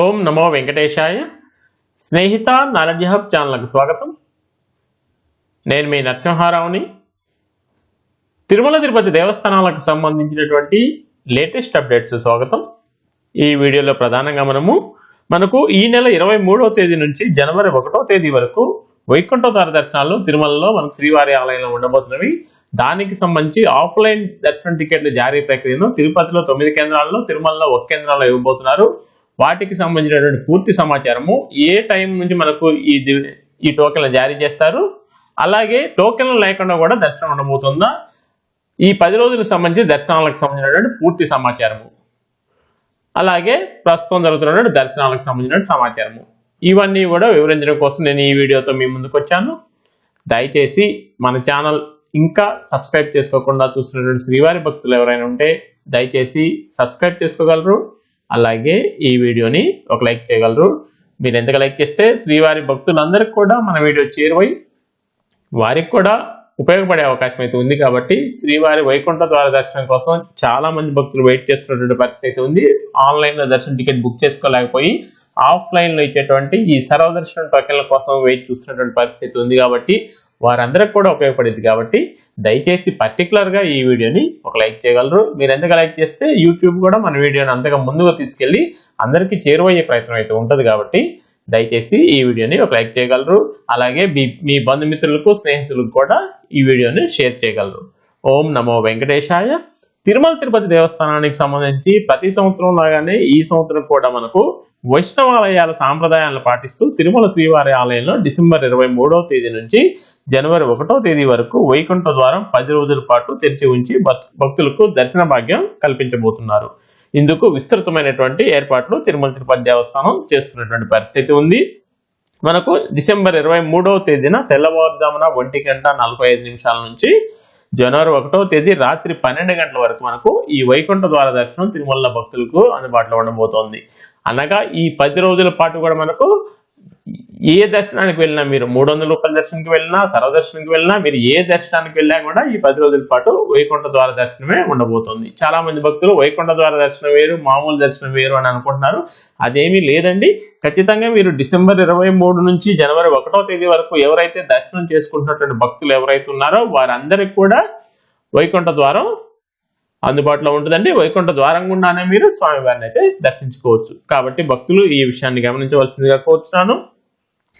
ఓం నమో వెంకటేశాయ. Snehitha knowledge hub ఛానల్కి స్వాగతం. నేను మీ నరసింహారావుని. తిరుమల తిరుపతి దేవస్థానాలకు సంబంధించినటువంటి లేటెస్ట్ అప్డేట్స్ స్వాగతం. ఈ వీడియోలో ప్రధానంగా మనము మనకు ఈ నెల ఇరవై తేదీ నుంచి జనవరి ఒకటో తేదీ వరకు వైకుంఠధార దర్శనాలు తిరుమలలో మనకు శ్రీవారి ఆలయంలో ఉండబోతున్నవి. దానికి సంబంధించి ఆఫ్లైన్ దర్శనం టికెట్ల జారీ ప్రక్రియను తిరుపతిలో తొమ్మిది కేంద్రాల్లో తిరుమలలో ఒక కేంద్రంలో ఇవ్వబోతున్నారు. వాటికి సంబంధించినటువంటి పూర్తి సమాచారము ఏ టైం నుంచి మనకు ఈ ఈ టోకెన్లు జారీ చేస్తారు. అలాగే టోకెన్లు లేకుండా కూడా దర్శనం ఉండబోతుందా? ఈ పది రోజులకు సంబంధించి దర్శనాలకు సంబంధించినటువంటి పూర్తి సమాచారము. అలాగే ప్రస్తుతం జరుగుతున్నటువంటి దర్శనాలకు సంబంధించిన సమాచారము. ఇవన్నీ కూడా వివరించడం కోసం నేను ఈ వీడియోతో మీ ముందుకు వచ్చాను. దయచేసి మన ఛానల్ ఇంకా సబ్స్క్రైబ్ చేసుకోకుండా చూస్తున్నటువంటి శ్రీవారి భక్తులు ఎవరైనా ఉంటే దయచేసి సబ్స్క్రైబ్ చేసుకోగలరు. అలాగే ఈ వీడియోని ఒక లైక్ చేయగలరు. మీరు ఎంతగా లైక్ చేస్తే శ్రీవారి భక్తులందరికీ కూడా మన వీడియో చేరువై వారికి కూడా ఉపయోగపడే అవకాశం అయితే ఉంది కాబట్టి శ్రీవారి వైకుంఠ ద్వార దర్శనం కోసం చాలా మంది భక్తులు వెయిట్ చేస్తున్నటువంటి పరిస్థితి అయితే ఉంది. ఆన్లైన్లో దర్శనం టికెట్ బుక్ చేసుకోలేకపోయి ఆఫ్లైన్లో ఇచ్చేటువంటి ఈ సర్వదర్శనం టోకెన్ల కోసం వెయిట్ చూస్తున్నటువంటి పరిస్థితి ఉంది కాబట్టి వారందరికి కూడా ఉపయోగపడేది కాబట్టి దయచేసి పర్టికులర్గా ఈ వీడియోని ఒక లైక్ చేయగలరు. మీరు ఎందుకు లైక్ చేస్తే యూట్యూబ్ కూడా మన వీడియోని అంతగా ముందుగా తీసుకెళ్ళి అందరికీ చేరువయ్యే ప్రయత్నం అయితే ఉంటుంది కాబట్టి దయచేసి ఈ వీడియోని ఒక లైక్ చేయగలరు. అలాగే మీ మీ బంధుమిత్రులకు స్నేహితులకు కూడా ఈ వీడియోని షేర్ చేయగలరు. ఓం నమో వెంకటేశాయ. తిరుమల తిరుపతి దేవస్థానానికి సంబంధించి ప్రతి సంవత్సరం లాగానే ఈ సంవత్సరం కూడా మనకు వైష్ణవాలయాల సాంప్రదాయాలను పాటిస్తూ తిరుమల శ్రీవారి ఆలయంలో డిసెంబర్ ఇరవై మూడవ తేదీ నుంచి జనవరి ఒకటో తేదీ వరకు వైకుంఠ ద్వారం పది రోజుల పాటు తెరిచి ఉంచి భక్తులకు దర్శన భాగ్యం కల్పించబోతున్నారు. ఇందుకు విస్తృతమైనటువంటి ఏర్పాట్లు తిరుమల తిరుపతి దేవస్థానం చేస్తున్నటువంటి పరిస్థితి ఉంది. మనకు డిసెంబర్ ఇరవై మూడవ తేదీన తెల్లవారుజామున ఒంటి గంట నలభై ఐదు నిమిషాల నుంచి జనవరి ఒకటో తేదీ రాత్రి పన్నెండు గంటల వరకు మనకు ఈ వైకుంఠ ద్వార దర్శనం తిరుమల భక్తులకు అందుబాటులో ఉండబోతోంది. అనగా ఈ పది రోజుల పాటు కూడా మనకు ఏ దర్శనానికి వెళ్ళినా మీరు మూడు వందల రూపాయల దర్శనానికి వెళ్ళినా సర్వదర్శనానికి వెళ్ళినా మీరు ఏ దర్శనానికి వెళ్ళినా కూడా ఈ పది రోజుల పాటు వైకుంఠ ద్వార దర్శనమే ఉండబోతుంది. చాలా మంది భక్తులు వైకుంఠ ద్వార దర్శనం వేరు మామూలు దర్శనం వేరు అని అనుకుంటున్నారు. అదేమీ లేదండి. ఖచ్చితంగా మీరు డిసెంబర్ ఇరవై మూడు నుంచి జనవరి ఒకటో తేదీ వరకు ఎవరైతే దర్శనం చేసుకుంటున్నటువంటి భక్తులు ఎవరైతే ఉన్నారో వారందరికి కూడా వైకుంఠ ద్వారం అందుబాటులో ఉంటుందండి. వైకుంఠ ద్వారం గుండానే మీరు స్వామివారిని అయితే దర్శించుకోవచ్చు. కాబట్టి భక్తులు ఈ విషయాన్ని గమనించవలసిందిగా కోరుతున్నాను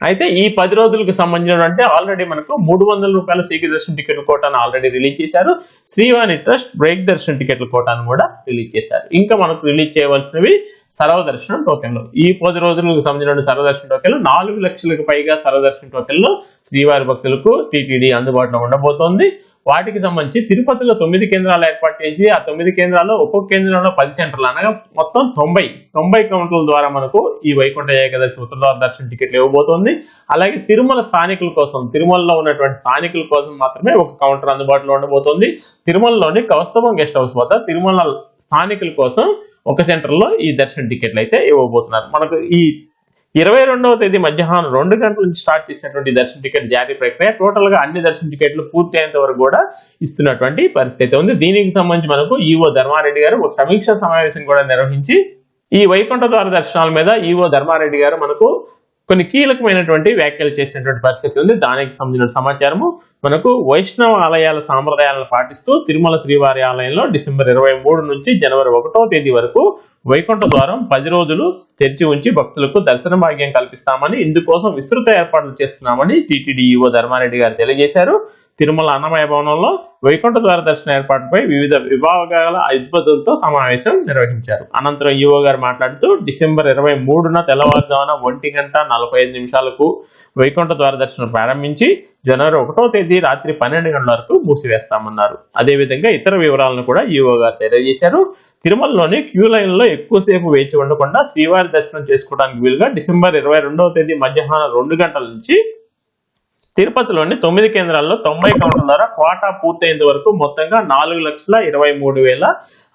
అయితే ఈ పది రోజులకు సంబంధించిన అంటే ఆల్రెడీ మనకు మూడు వందల రూపాయల సీకి దర్శన టికెట్ల కోటాను ఆల్రెడీ రిలీజ్ చేశారు. శ్రీవాణి ట్రస్ట్ బ్రేక్ దర్శన టికెట్ల కోటాను కూడా రిలీజ్ చేశారు. ఇంకా మనకు రిలీజ్ చేయవలసినవి సర్వదర్శనం టోకెన్లు. ఈ పది రోజులకు సంబంధించిన సర్వదర్శన టోకెన్లు నాలుగు లక్షలకు పైగా సర్వదర్శన టోకెన్లు శ్రీవారి భక్తులకు టీటీడీ అందుబాటులో ఉండబోతోంది. వాటికి సంబంధించి తిరుపతిలో తొమ్మిది కేంద్రాలు ఏర్పాటు చేసి ఆ తొమ్మిది కేంద్రాల్లో ఒక్కొక్క కేంద్రంలో పది సెంటర్లు. అనగా మొత్తం తొంభై తొంభై కౌంటర్ల ద్వారా మనకు ఈ వైకుంఠ ఏకాదశి ఉత్తరద్వార దర్శన టికెట్లు ఇవ్వబోతోంది. అలాగే తిరుమల స్థానికుల కోసం తిరుమలలో ఉన్నటువంటి స్థానికుల కోసం మాత్రమే ఒక కౌంటర్ అందుబాటులో ఉండబోతోంది. తిరుమలలోని కౌస్తభం గెస్ట్ హౌస్ వద్ద తిరుమల స్థానికుల కోసం ఒక సెంటర్లో ఈ దర్శన టికెట్లు అయితే ఇవ్వబోతున్నారు. మనకు ఈ ఇరవై రెండవ తేదీ మధ్యాహ్నం రెండు గంటల నుంచి స్టార్ట్ చేసినటువంటి దర్శన టికెట్ జారీ ప్రక్రియ టోటల్గా అన్ని దర్శన టికెట్లు పూర్తయ్యేంత వరకు కూడా ఇస్తున్నటువంటి పరిస్థితి ఉంది. దీనికి సంబంధించి మనకు ఈవో ధర్మారెడ్డి గారు ఒక సమీక్ష సమావేశం కూడా నిర్వహించి ఈ వైకుంఠ ద్వార దర్శనాల మీద ఈవో ధర్మారెడ్డి గారు మనకు కొన్ని కీలకమైనటువంటి వ్యాఖ్యలు చేసినటువంటి పరిస్థితి ఉంది. దానికి సంబంధించిన సమాచారము మనకు వైష్ణవ ఆలయాల సాంప్రదాయాలను పాటిస్తూ తిరుమల శ్రీవారి ఆలయంలో డిసెంబర్ ఇరవై మూడు నుంచి జనవరి ఒకటో తేదీ వరకు వైకుంఠ ద్వారం పది రోజులు తెరిచి ఉంచి భక్తులకు దర్శన భాగ్యం కల్పిస్తామని ఇందుకోసం విస్తృత ఏర్పాట్లు చేస్తున్నామని టీటీడీ ఈవో ధర్మారెడ్డి గారు తెలియజేశారు. తిరుమల అన్నమయ భవనంలో వైకుంఠ ద్వార దర్శన ఏర్పాటుపై వివిధ విభాగాల అధిపతులతో సమావేశం నిర్వహించారు. అనంతరం ఈవో గారు మాట్లాడుతూ డిసెంబర్ ఇరవై మూడున తెల్లవారుజామున ఒంటి గంట నలభై ఐదు నిమిషాలకు వైకుంఠ ద్వార దర్శనం ప్రారంభించి జనవరి ఒకటో తేదీ రాత్రి పన్నెండు గంటల వరకు మూసివేస్తామన్నారు. అదేవిధంగా ఇతర వివరాలను కూడా ఈవో గారు తెలియజేశారు. తిరుమలలోని క్యూ లైన్లో ఎక్కువసేపు వేచి ఉండకుండా శ్రీవారి దర్శనం చేసుకోవడానికి వీలుగా డిసెంబర్ ఇరవై రెండవ తేదీ మధ్యాహ్నం రెండు గంటల నుంచి తిరుపతిలోని తొమ్మిది కేంద్రాల్లో తొంభై కౌంటర్ల ద్వారా క్వాటా పూర్తయ్యేంత వరకు మొత్తంగా నాలుగు లక్షల ఇరవై మూడు వేల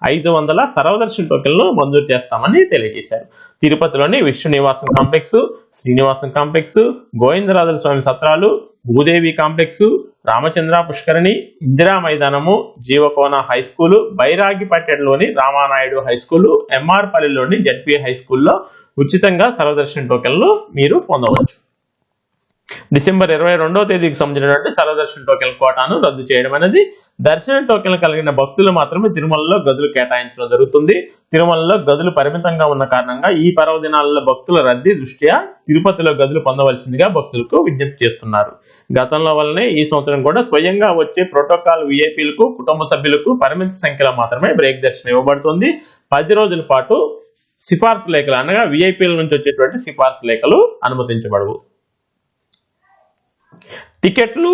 ఐదు వందల సర్వదర్శన టోకెన్లు మంజూరు చేస్తామని తెలియజేశారు. తిరుపతిలోని విష్ణు నివాసం కాంప్లెక్స్ శ్రీనివాసం కాంప్లెక్స్ గోవిందరాజుల స్వామి సత్రాలు భూదేవి కాంప్లెక్స్ రామచంద్ర పుష్కరిణి ఇందిరా మైదానము జీవకోన హై స్కూల్ బైరాగిపట్టెలోని రామానాయుడు హై స్కూల్ ఎంఆర్ పల్లిలోని జడ్పీ హై స్కూల్లో ఉచితంగా సర్వదర్శన్ టోకెన్లు మీరు పొందవచ్చు. డిసెంబర్ ఇరవై రెండవ తేదీకి సంబంధించినటువంటి సరదర్శన టోకెన్ కోటాను రద్దు చేయడం అనేది దర్శన టోకెన్లు కలిగిన భక్తులు మాత్రమే తిరుమలలో గదులు కేటాయించడం జరుగుతుంది. తిరుమలలో గదులు పరిమితంగా ఉన్న కారణంగా ఈ పర్వదినాలలో భక్తుల రద్దీ దృష్ట్యా తిరుపతిలో గదులు పొందవలసిందిగా భక్తులకు విజ్ఞప్తి చేస్తున్నారు. గతంలో వల్లనే ఈ సంవత్సరం కూడా స్వయంగా వచ్చే ప్రోటోకాల్ విఐపీలకు కుటుంబ సభ్యులకు పరిమిత సంఖ్యలో మాత్రమే బ్రేక్ దర్శనం ఇవ్వబడుతుంది. పది రోజుల పాటు సిఫార్సు లేఖలు అనగా విఐపీల నుంచి వచ్చేటువంటి సిఫార్సు లేఖలు అనుమతించబడవు. టికెట్లు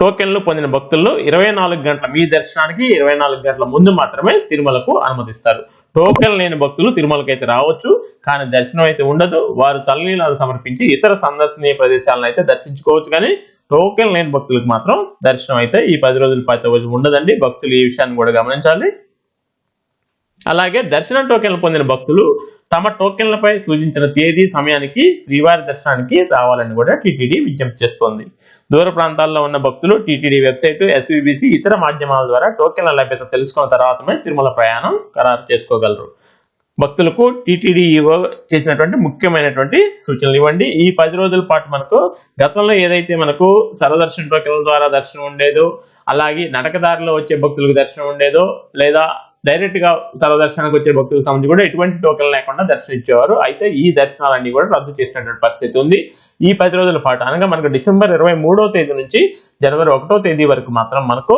టోకెన్లు పొందిన భక్తుల్లో ఇరవై నాలుగు గంటల మీ దర్శనానికి ఇరవై నాలుగు గంటల ముందు మాత్రమే తిరుమలకు అనుమతిస్తారు. టోకెన్ లేని భక్తులు తిరుమలకి అయితే రావచ్చు కానీ దర్శనం అయితే ఉండదు. వారు తలనీలాలు సమర్పించి ఇతర సందర్శనీయ ప్రదేశాలను అయితే దర్శించుకోవచ్చు కానీ టోకెన్ లేని భక్తులకు మాత్రం దర్శనం అయితే ఈ పది రోజుల పది రోజులు ఉండదండి. భక్తులు ఈ విషయాన్ని కూడా గమనించాలి. అలాగే దర్శన టోకెన్లు పొందిన భక్తులు తమ టోకెన్లపై సూచించిన తేదీ సమయానికి శ్రీవారి దర్శనానికి రావాలని కూడా టీటీడీ విజ్ఞప్తి చేస్తోంది. దూర ప్రాంతాల్లో ఉన్న భక్తులు టీటీడీ వెబ్సైట్ ఎస్వీబీసీ ఇతర మాధ్యమాల ద్వారా టోకెన్ల లభ్యత తెలుసుకున్న తర్వాతనే తిరుమల ప్రయాణం ఖరారు చేసుకోగలరు. భక్తులకు టీటీడీ చేసినటువంటి ముఖ్యమైనటువంటి సూచనలు ఇవ్వండి. ఈ పది రోజుల పాటు మనకు గతంలో ఏదైతే మనకు సర్వదర్శన టోకెన్ల ద్వారా దర్శనం ఉండేదో అలాగే నడకదారిలో వచ్చే భక్తులకు దర్శనం ఉండేదో లేదా డైరెక్ట్గా సర్వదర్శనానికి వచ్చే భక్తులకు సంబంధించి కూడా ఎటువంటి టోకెన్ లేకుండా దర్శనం ఇచ్చేవారు అయితే ఈ దర్శనాలన్నీ కూడా రద్దు చేసినటువంటి పరిస్థితి ఉంది. ఈ పది రోజుల పాటు అనగా మనకు డిసెంబర్ ఇరవై మూడో తేదీ నుంచి జనవరి ఒకటో తేదీ వరకు మాత్రం మనకు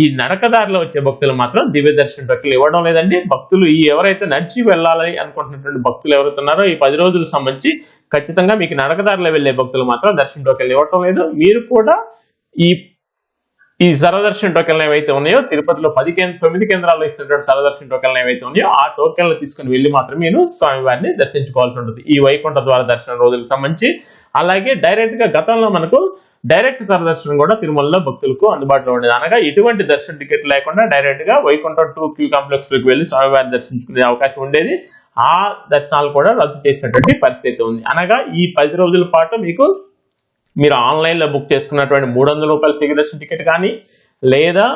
ఈ నడకదారిలో వచ్చే భక్తులు మాత్రం దివ్య దర్శన టోకెన్లు ఇవ్వడం లేదండి. భక్తులు ఈ ఎవరైతే నడిచి వెళ్ళాలి అనుకుంటున్నటువంటి భక్తులు ఎవరైతే ఉన్నారో ఈ పది రోజులకు సంబంధించి ఖచ్చితంగా మీకు నడకదారిలో వెళ్ళే భక్తులు మాత్రం దర్శన టోకెన్లు ఇవ్వటం లేదు. మీరు కూడా ఈ ఈ సరదర్శన టోకెన్లు ఏవైతే ఉన్నాయో తిరుపతిలో పది కేంద్ర తొమ్మిది కేంద్రాల్లో ఇస్తున్నటువంటి సరదర్శన టోకెన్లు ఏవైతే ఉన్నాయో ఆ టోకెన్లు తీసుకుని వెళ్ళి మాత్రమే నేను స్వామివారిని దర్శించుకోవాల్సి ఉంటుంది. ఈ వైకుంఠ ద్వార దర్శన రోజులకు సంబంధించి. అలాగే డైరెక్ట్గా గతంలో మనకు డైరెక్ట్ సరదర్శనం కూడా తిరుమలలో భక్తులకు అందుబాటులో ఉండేది. అనగా ఎటువంటి దర్శన టికెట్ లేకుండా డైరెక్ట్గా వైకుంఠం టూ క్యూ కాంప్లెక్స్లోకి వెళ్ళి స్వామివారిని దర్శించుకునే అవకాశం ఉండేది. ఆ దర్శనాలు కూడా రద్దు చేసినటువంటి పరిస్థితి ఉంది. అనగా ఈ పది రోజుల పాటు మీకు మీరు ఆన్లైన్లో బుక్ చేసుకున్నటువంటి మూడు వందల రూపాయల సిగి టికెట్ కానీ లేదా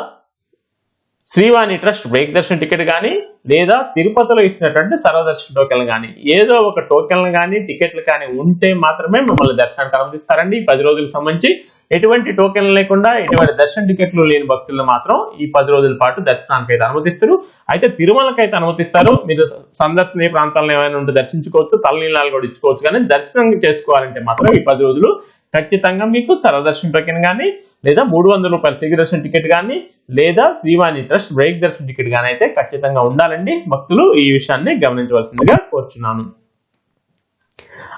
Srivani trust break darshan ticket కానీ లేదా తిరుపతిలో ఇస్తున్నటువంటి సర్వదర్శన్ టోకెన్లు కానీ ఏదో ఒక టోకెన్లు కానీ టికెట్లు కానీ ఉంటే మాత్రమే మిమ్మల్ని దర్శనానికి అనుమతిస్తారండి ఈ పది రోజులకు సంబంధించి ఎటువంటి టోకెన్లు లేకుండా ఎటువంటి దర్శన టికెట్లు లేని భక్తులను మాత్రం ఈ పది రోజుల పాటు దర్శనానికి అయితే అనుమతిస్తారు. అయితే తిరుమలకి అయితే అనుమతిస్తారు. మీరు సందర్శనీయ ప్రాంతాలను ఏమైనా ఉంటే దర్శించుకోవచ్చు తలనీలాలు కూడా ఇచ్చుకోవచ్చు. కానీ దర్శనం చేసుకోవాలంటే మాత్రం ఈ పది రోజులు ఖచ్చితంగా మీకు సరదర్శన్ టోకెన్ కానీ లేదా మూడు వందల రూపాయల సిగి దర్శన టికెట్ కానీ లేదా శ్రీవాణి ట్రస్ట్ బ్రేక్ దర్శన టికెట్ కానీ అయితే ఖచ్చితంగా ఉండాలండి. భక్తులు ఈ విషయాన్ని గమనించవలసిందిగా కోరుచున్నాను.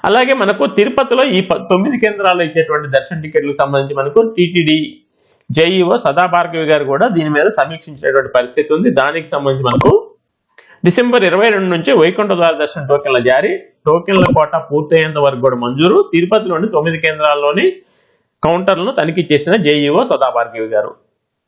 అలాగే మనకు తిరుపతిలో ఈ ప- తొమ్మిది కేంద్రాల్లో ఇచ్చేటువంటి దర్శన టికెట్లకు సంబంధించి మనకు టీటీడీ జేఈఓ సదాభార్గవి గారు కూడా దీని మీద సమీక్షించినటువంటి పరిస్థితి ఉంది. దానికి సంబంధించి మనకు డిసెంబర్ ఇరవై రెండు నుంచి వైకుంఠ ద్వార దర్శన టోకెన్ల జారీ. టోకెన్ల కోట పూర్తయ్యేంత వరకు కూడా మంజూరు. తిరుపతిలోని తొమ్మిది కేంద్రాల్లోని కౌంటర్లను తనిఖీ చేసిన జేఈఓ సదాభార్గవి గారు.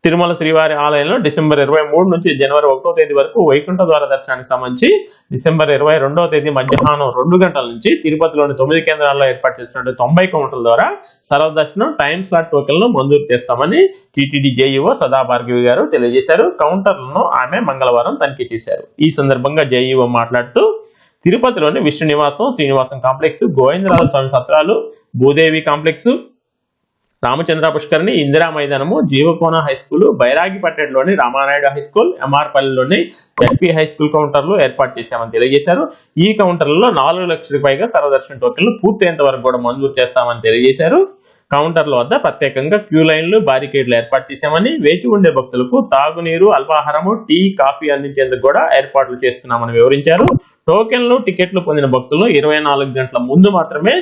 తిరుమల శ్రీవారి ఆలయంలో డిసెంబర్ ఇరవై మూడు నుంచి జనవరి ఒకటో తేదీ వరకు వైకుంఠ ద్వార దర్శనానికి సంబంధించి డిసెంబర్ ఇరవై రెండవ తేదీ మధ్యాహ్నం రెండు గంటల నుంచి తిరుపతిలోని తొమ్మిది కేంద్రాల్లో ఏర్పాటు చేసినటువంటి తొంభై కౌంటర్ల ద్వారా సర్వదర్శనం టైం స్లాట్ టోకెన్లను మంజూరు చేస్తామని టీటీడీ జేఈఓ సదాభార్గవి గారు తెలియజేశారు. కౌంటర్లను ఆమె మంగళవారం తనిఖీ చేశారు. ఈ సందర్భంగా జేఈఓ మాట్లాడుతూ తిరుపతిలోని విష్ణు నివాసం శ్రీనివాసం కాంప్లెక్స్ గోవిందరాజు స్వామి సత్రాలు భూదేవి కాంప్లెక్స్ రామచంద్ర పుష్కరిణి ఇందిరా మైదానము జీవకోన హై స్కూల్ బైరాగిపట్టణలోని రామానాయుడు హై స్కూల్ ఎంఆర్పల్లిలోని జడ్పీ హై స్కూల్ కౌంటర్లు ఏర్పాటు చేశామని తెలియజేశారు. ఈ కౌంటర్లలో నాలుగు లక్షలకు పైగా సర్వదర్శన టోకెన్లు పూర్తయ్యేంత వరకు కూడా మంజూరు చేస్తామని తెలియజేశారు. కౌంటర్ల వద్ద ప్రత్యేకంగా క్యూ లైన్లు బారికేడ్లు ఏర్పాటు చేశామని వేచి ఉండే భక్తులకు తాగునీరు అల్పాహారము టీ కాఫీ అందించేందుకు కూడా ఏర్పాట్లు చేస్తున్నామని వివరించారు. టోకెన్లు టికెట్లు పొందిన భక్తులను ఇరవై నాలుగు గంటల ముందు మాత్రమే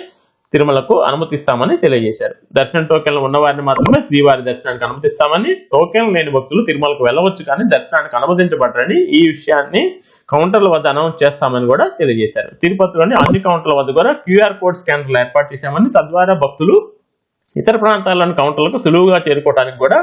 తిరుమలకు అనుమతిస్తామని తెలియజేశారు. దర్శన టోకెన్లు ఉన్నవారిని మాత్రమే శ్రీవారి దర్శనానికి అనుమతిస్తామని టోకెన్ లేని భక్తులు తిరుమలకు వెళ్ళవచ్చు కానీ దర్శనానికి అనుమతించబడరని ఈ విషయాన్ని కౌంటర్ల వద్ద అనౌన్స్ చేస్తామని కూడా తెలియజేశారు. తిరుపతిలోని అన్ని కౌంటర్ల వద్ద కూడా క్యూఆర్ కోడ్ స్కానర్లు ఏర్పాటు చేశామని తద్వారా భక్తులు ఇతర ప్రాంతాల్లోని కౌంటర్లకు సులువుగా చేరుకోవడానికి కూడా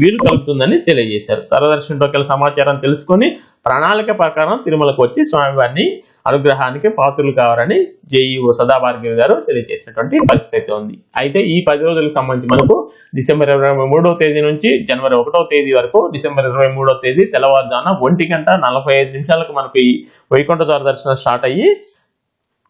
వీలు కలుగుతుందని తెలియజేశారు. సరదర్శనతో కలిసి సమాచారం తెలుసుకొని ప్రణాళిక ప్రకారం తిరుమలకు వచ్చి స్వామివారిని అనుగ్రహానికి పాత్రలు కావాలని జేఈఓ సదాభార్గవి గారు తెలియజేసినటువంటి పరిస్థితి అయితే ఉంది. అయితే ఈ పది రోజులకు సంబంధించి మనకు డిసెంబర్ ఇరవై మూడవ తేదీ నుంచి జనవరి ఒకటో తేదీ వరకు డిసెంబర్ ఇరవై మూడో తేదీ తెల్లవారుజామున ఒంటి గంట నలభై ఐదు నిమిషాలకు మనకు ఈ వైకుంఠ ద్వార దర్శనం స్టార్ట్ అయ్యి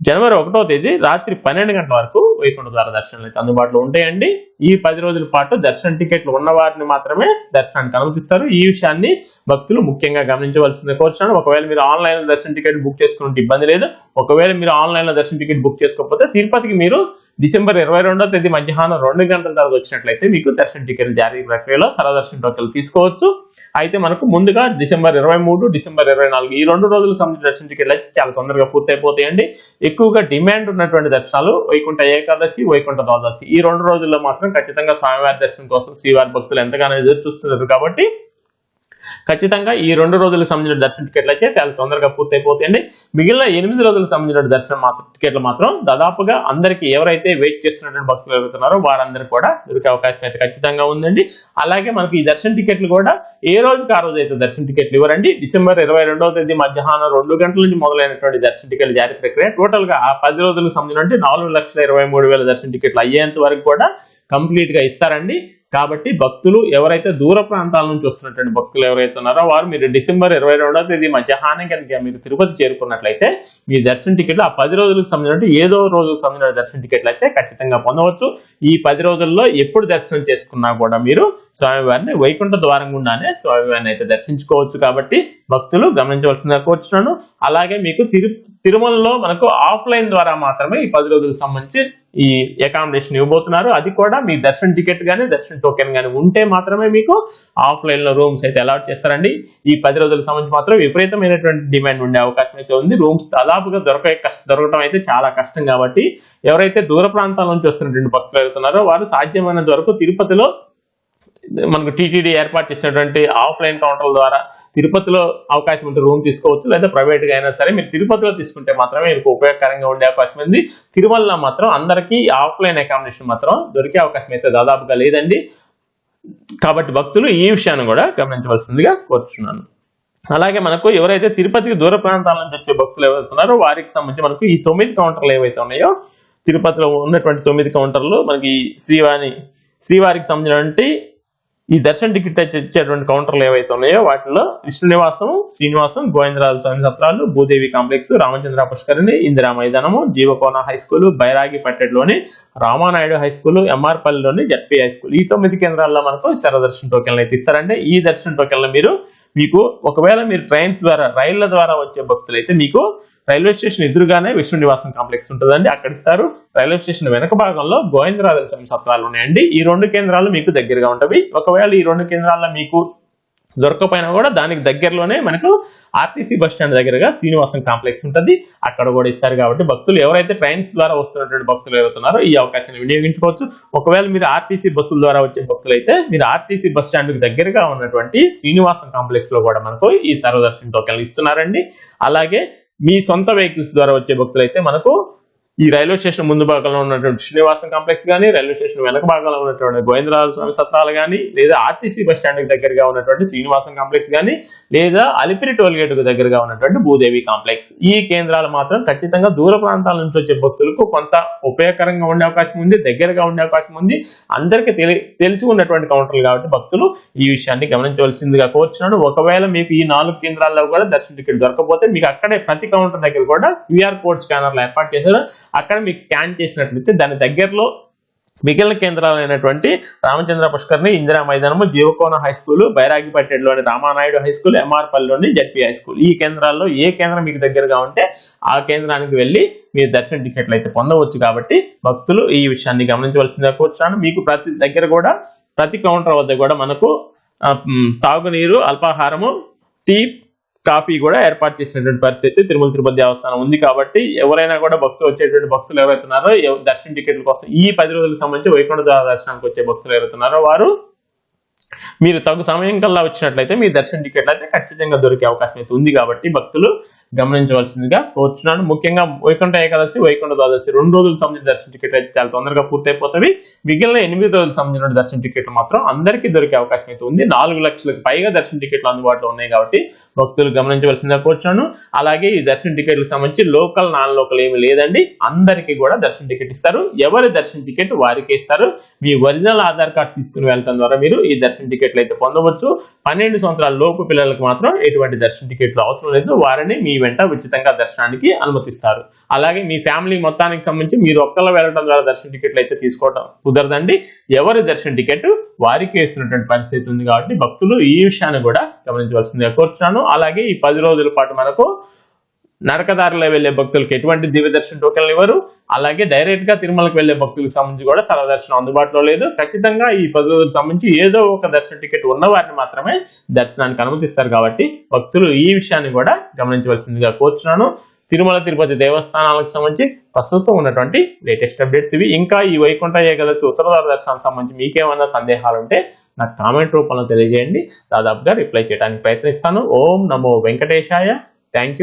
జనవరి ఒకటో తేదీ రాత్రి పన్నెండు గంటల వరకు వైకుంఠ ద్వార దర్శనాలు అయితే అందుబాటులో ఉంటాయండి. ఈ పది రోజుల పాటు దర్శన టికెట్లు ఉన్న వారిని మాత్రమే దర్శనానికి అనుమతిస్తారు. ఈ విషయాన్ని భక్తులు ముఖ్యంగా గమనించవలసింది కోరుచున్నాను. ఒకవేళ మీరు ఆన్లైన్లో దర్శన టికెట్ బుక్ చేసుకుంటే ఇబ్బంది లేదు. ఒకవేళ మీరు ఆన్లైన్లో దర్శన టికెట్ బుక్ చేసుకోకపోతే తిరుపతికి మీరు డిసెంబర్ ఇరవై రెండో తేదీ మధ్యాహ్నం రెండు గంటల తర్వాత వచ్చినట్లయితే మీకు దర్శన టికెట్ జారీ ప్రక్రియలో సరదర్శన టోకెలు తీసుకోవచ్చు. అయితే మనకు ముందుగా డిసెంబర్ ఇరవై మూడు డిసెంబర్ ఇరవై నాలుగు ఈ రెండు రోజులకు సంబంధించిన దర్శన టికెట్లు అయితే చాలా తొందరగా పూర్తయిపోతాయండి. ఎక్కువగా డిమాండ్ ఉన్నటువంటి దర్శనాలు వైకుంఠ ఏకాదశి వైకుంఠ ద్వాదశి. ఈ రెండు రోజుల్లో మాత్రం ఖచ్చితంగా స్వామివారి దర్శనం కోసం శ్రీవారి భక్తులు ఎంతగానో ఎదురు చూస్తున్నారు కాబట్టి ఖచ్చితంగా ఈ రెండు రోజులకు సంబంధించిన దర్శన టికెట్లు అయితే చాలా తొందరగా పూర్తయిపోతాయండి. మిగిలిన ఎనిమిది రోజులకు సంబంధించిన దర్శనం మాత్రం టికెట్లు మాత్రం దాదాపుగా అందరికీ ఎవరైతే వెయిట్ చేస్తున్నటువంటి భక్తులు ఎవరుతున్నారో వారందరూ కూడా దొరికే అవకాశం అయితే ఖచ్చితంగా ఉందండి. అలాగే మనకి ఈ దర్శన టికెట్లు కూడా ఏ రోజుకి ఆ రోజు అయితే దర్శన టికెట్లు ఇవ్వరండి? డిసెంబర్ ఇరవై రెండవ తేదీ మధ్యాహ్నం రెండు గంటల నుంచి మొదలైనటువంటి దర్శన టికెట్లు జారీ ప్రక్రియ. టోటల్గా ఆ పది రోజులకు సంబంధించిన నాలుగు లక్షల ఇరవై మూడు వేల దర్శన టికెట్లు అయ్యేంత వరకు కూడా కంప్లీట్గా ఇస్తారండి. కాబట్టి భక్తులు ఎవరైతే దూర ప్రాంతాల నుంచి వస్తున్నటువంటి భక్తులు ఎవరైతే ఉన్నారో వారు మీరు డిసెంబర్ ఇరవై రెండవ తేదీ మధ్యాహ్నం కనుక మీరు తిరుపతి చేరుకున్నట్లయితే మీ దర్శన టికెట్లు ఆ పది రోజులకు సంబంధించిన ఏదో రోజుకు సంబంధించిన దర్శన టికెట్లు అయితే ఖచ్చితంగా పొందవచ్చు. ఈ పది రోజుల్లో ఎప్పుడు దర్శనం చేసుకున్నా కూడా మీరు స్వామివారిని వైకుంఠ ద్వారం గుండానే స్వామివారిని అయితే దర్శించుకోవచ్చు కాబట్టి భక్తులు గమనించవలసిందిగా కోరుచున్నాను. అలాగే మీకు తిరు తిరుమలలో మనకు ఆఫ్లైన్ ద్వారా మాత్రమే ఈ పది రోజులకు సంబంధించి ఈ అకామిడేషన్ ఇవ్వబోతున్నారు. అది కూడా మీ దర్శన్ టికెట్ కానీ దర్శన్ టోకెన్ కానీ ఉంటే మాత్రమే మీకు ఆఫ్లైన్లో రూమ్స్ అయితే అలాట్ చేస్తారండి. ఈ పది రోజులకు సంబంధించి మాత్రం విపరీతమైనటువంటి డిమాండ్ ఉండే అవకాశం అయితే ఉంది. రూమ్స్ దాదాపుగా దొరక కష్ట దొరకడం అయితే చాలా కష్టం కాబట్టి ఎవరైతే దూర ప్రాంతాల నుంచి వస్తున్నటువంటి భక్తులు వెళ్తున్నారో వారు సాధ్యమైనంత వరకు తిరుపతిలో మనకు టీటీడీ ఏర్పాటు చేసినటువంటి ఆఫ్లైన్ కౌంటర్ల ద్వారా తిరుపతిలో అవకాశం ఉంటే రూమ్ తీసుకోవచ్చు లేదా ప్రైవేట్గా అయినా సరే మీరు తిరుపతిలో తీసుకుంటే మాత్రమే మీకు ఉపయోగకరంగా ఉండే అవకాశం ఉంది. తిరుమలలో మాత్రం అందరికీ ఆఫ్లైన్ అకామిడేషన్ మాత్రం దొరికే అవకాశం అయితే దాదాపుగా లేదండి. కాబట్టి భక్తులు ఈ విషయాన్ని కూడా గమనించవలసిందిగా కోరుచున్నాను. అలాగే మనకు ఎవరైతే తిరుపతికి దూర ప్రాంతాల నుంచి వచ్చే భక్తులు ఎవరైతున్నారో వారికి సంబంధించి మనకు ఈ తొమ్మిది కౌంటర్లు ఏవైతే ఉన్నాయో తిరుపతిలో ఉన్నటువంటి తొమ్మిది కౌంటర్లు మనకి శ్రీవాణి శ్రీవారికి సంబంధించినటువంటి ఈ దర్శన్ టికెట్ ఇచ్చేటువంటి కౌంటర్లు ఏవైతే ఉన్నాయో వాటిలో విష్ణు నివాసం శ్రీనివాసం గోవిందరాజు స్వామి సత్రాలు భూదేవి కాంప్లెక్స్ రామచంద్ర పుష్కరిణి ఇందిరా మైదానము జీవకోన హై స్కూల్ బైరాగి పట్టెడ్లోని రామానాయుడు హై స్కూల్ ఎంఆర్పల్లిలోని జడ్పీ హై స్కూల్. ఈ తొమ్మిది కేంద్రాల్లో మనకు శరదర్శన్ టోకెన్లు అయితే ఇస్తారంటే ఈ దర్శన టోకెన్లు మీరు మీకు ఒకవేళ మీరు ట్రైన్స్ ద్వారా రైళ్ళ ద్వారా వచ్చే భక్తులు అయితే మీకు రైల్వే స్టేషన్ ఎదురుగానే విష్ణు నివాసం కాంప్లెక్స్ ఉంటుందండి. అక్కడ ఇస్తారు రైల్వే స్టేషన్ వెనక భాగంలో గోవిందరాజ స్వామి సత్రాలు ఉన్నాయండి. ఈ రెండు కేంద్రాలు మీకు దగ్గరగా ఉంటవి. ఒకవేళ ఈ రెండు కేంద్రాల్లో మీకు దొరకకపోయినా కూడా దానికి దగ్గరలోనే మనకు ఆర్టీసీ బస్ స్టాండ్ దగ్గరగా శ్రీనివాసం కాంప్లెక్స్ ఉంటుంది. అక్కడ కూడా ఇస్తారు కాబట్టి భక్తులు ఎవరైతే ట్రైన్స్ ద్వారా వస్తున్నటువంటి భక్తులు ఎవరుతున్నారో ఈ అవకాశాన్ని వినియోగించుకోవచ్చు. ఒకవేళ మీరు ఆర్టీసీ బస్సుల ద్వారా వచ్చే భక్తులు అయితే మీరు ఆర్టీసీ బస్ స్టాండ్కి దగ్గరగా ఉన్నటువంటి శ్రీనివాసం కాంప్లెక్స్లో కూడా మనకు ఈ సర్వదర్శన టోకెన్లు ఇస్తున్నారండి. అలాగే మీ సొంత వెహికల్స్ ద్వారా వచ్చే భక్తులు అయితే మనకు ఈ రైల్వే స్టేషన్ ముందు భాగంలో ఉన్నటువంటి శ్రీనివాసం కాంప్లెక్స్ కానీ రైల్వే స్టేషన్ వెనక భాగంలో ఉన్నటువంటి గోవిందరాజ స్వామి సత్రాలు కానీ లేదా ఆర్టీసీ బస్ స్టాండ్ దగ్గరగా ఉన్నటువంటి శ్రీనివాసం కాంప్లెక్స్ కానీ లేదా అలిపిరి టోల్గేట్కు దగ్గరగా ఉన్నటువంటి భూదేవి కాంప్లెక్స్. ఈ కేంద్రాలు మాత్రం ఖచ్చితంగా దూర ప్రాంతాల నుంచి వచ్చే భక్తులకు కొంత ఉపయోగకరంగా ఉండే అవకాశం ఉంది దగ్గరగా ఉండే అవకాశం ఉంది. అందరికీ తెలి తెలిసి ఉన్నటువంటి కౌంటర్లు కాబట్టి భక్తులు ఈ విషయాన్ని గమనించవలసిందిగా కోరుచున్నాను. ఒకవేళ మీకు ఈ నాలుగు కేంద్రాల్లో కూడా దర్శన టికెట్ దొరకపోతే మీకు అక్కడే ప్రతి కౌంటర్ దగ్గర కూడా క్యూఆర్ కోడ్ స్కానర్లు ఏర్పాటు చేశారు. అక్కడ మీకు స్కాన్ చేసినట్లయితే దాని దగ్గరలో మిగిలిన కేంద్రాలైనటువంటి రామచంద్ర పుష్కర్ని ఇందిరా మైదానము జీవకోన హై స్కూల్ బైరాగిపట్టెడ్లోని రామానాయుడు హై స్కూల్ ఎంఆర్పల్లిలోని జడ్పీ హై స్కూల్. ఈ కేంద్రాల్లో ఏ కేంద్రం మీకు దగ్గరగా ఉంటే ఆ కేంద్రానికి వెళ్ళి మీరు దర్శన టికెట్లు అయితే పొందవచ్చు కాబట్టి భక్తులు ఈ విషయాన్ని గమనించవలసిందిగా కూర్చున్నాను. మీకు ప్రతి దగ్గర కూడా ప్రతి కౌంటర్ వద్ద కూడా మనకు తాగునీరు అల్పాహారము టీ కాఫీ కూడా ఏర్పాటు చేసినటువంటి పరిస్థితి తిరుమల తిరుపతి దేవస్థానం ఉంది కాబట్టి ఎవరైనా కూడా భక్తులు వచ్చేటువంటి భక్తులు ఎవరైతున్నారో దర్శనం దర్శన టికెట్ల కోసం ఈ పది రోజులకు సంబంధించి వైకుంఠ దర్శనానికి వచ్చే భక్తులు ఎవరైతున్నారో వారు మీరు తగు సమయం కల్లా వచ్చినట్లయితే మీ దర్శన టికెట్లు అయితే ఖచ్చితంగా దొరికే అవకాశం అయితే ఉంది కాబట్టి భక్తులు గమనించవలసిందిగా కోరుచున్నాను. ముఖ్యంగా వైకుంఠ ఏకాదశి వైకుంఠ ద్వాదశి రెండు రోజులు సంబంధించిన దర్శన టికెట్ అయితే చాలా తొందరగా పూర్తయిపోతాయి. మిగిలిన ఎనిమిది రోజులు సంబంధించిన దర్శన టికెట్లు మాత్రం అందరికీ దొరికే అవకాశం అయితే ఉంది. నాలుగు లక్షలకు పైగా దర్శన టికెట్లు అందుబాటులో ఉన్నాయి కాబట్టి భక్తులు గమనించవలసిందిగా కోరుచున్నాను. అలాగే ఈ దర్శన టికెట్లకు సంబంధించి లోకల్ నాన్ లోకల్ ఏమి లేదండి. అందరికీ కూడా దర్శన టికెట్ ఇస్తారు. ఎవరి దర్శన టికెట్ వారికి ఇస్తారు. మీ ఒరిజినల్ ఆధార్ కార్డ్ తీసుకుని వెళ్ళడం ద్వారా మీరు ఈ దర్శన టికెట్లు అయితే పొందవచ్చు. పన్నెండు సంవత్సరాల లోపు పిల్లలకు మాత్రం ఎటువంటి దర్శన టికెట్లు అవసరం లేదు. వారిని మీ వెంట ఉచితంగా దర్శనానికి అనుమతిస్తారు. అలాగే మీ ఫ్యామిలీ మొత్తానికి సంబంధించి మీరు ఒక్కళ్ళు వెళ్ళడం ద్వారా దర్శన టికెట్లు అయితే తీసుకోవడం కుదరదండి. ఎవరి దర్శన టికెట్ వారికి ఇస్తున్నటువంటి పరిస్థితి ఉంది కాబట్టి భక్తులు ఈ విషయాన్ని కూడా గమనించవలసిందిగా కోరుతున్నాను అలాగే ఈ పది రోజుల పాటు మనకు నడకదారిలో వెళ్ళే భక్తులకు ఎటువంటి దివ్యదర్శన టోకెన్లు ఇవ్వరు. అలాగే డైరెక్ట్గా తిరుమలకు వెళ్ళే భక్తులకు సంబంధించి కూడా సర్వదర్శనం అందుబాటులో లేదు. ఖచ్చితంగా ఈ పది రోజులకు సంబంధించి ఏదో ఒక దర్శన టికెట్ ఉన్న వారిని మాత్రమే దర్శనానికి అనుమతిస్తారు కాబట్టి భక్తులు ఈ విషయాన్ని కూడా గమనించవలసిందిగా కోరుచున్నాను. తిరుమల తిరుపతి దేవస్థానాలకు సంబంధించి ప్రస్తుతం ఉన్నటువంటి లేటెస్ట్ అప్డేట్స్ ఇవి. ఇంకా ఈ వైకుంఠ ఏకాదశి ఉత్తరదార దర్శనానికి సంబంధించి మీకేమైనా సందేహాలు ఉంటే నాకు కామెంట్ రూపంలో తెలియజేయండి. దాదాపుగా రిప్లై చేయడానికి ప్రయత్నిస్తాను. ఓం నమో వెంకటేశాయ. Thank